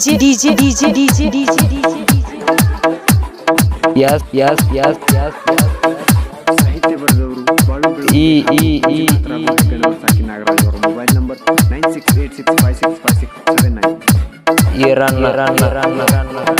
DJ, DJ, DJ, DJ, DJ, DJ, DJ. Yes, yes, yes, yes, yes. ಸಾಹಿತ್ಯ ಬರೆದವರು ಬಾಳು ಈ ಈ ಈ ಸಾಕಿ ನಾಗರಾಜ್ ಅವರ mobile number nine six eight six five six five six seven nine ಈ ರನ್ ರನ್ ರನ್ ರನ್ ರನ್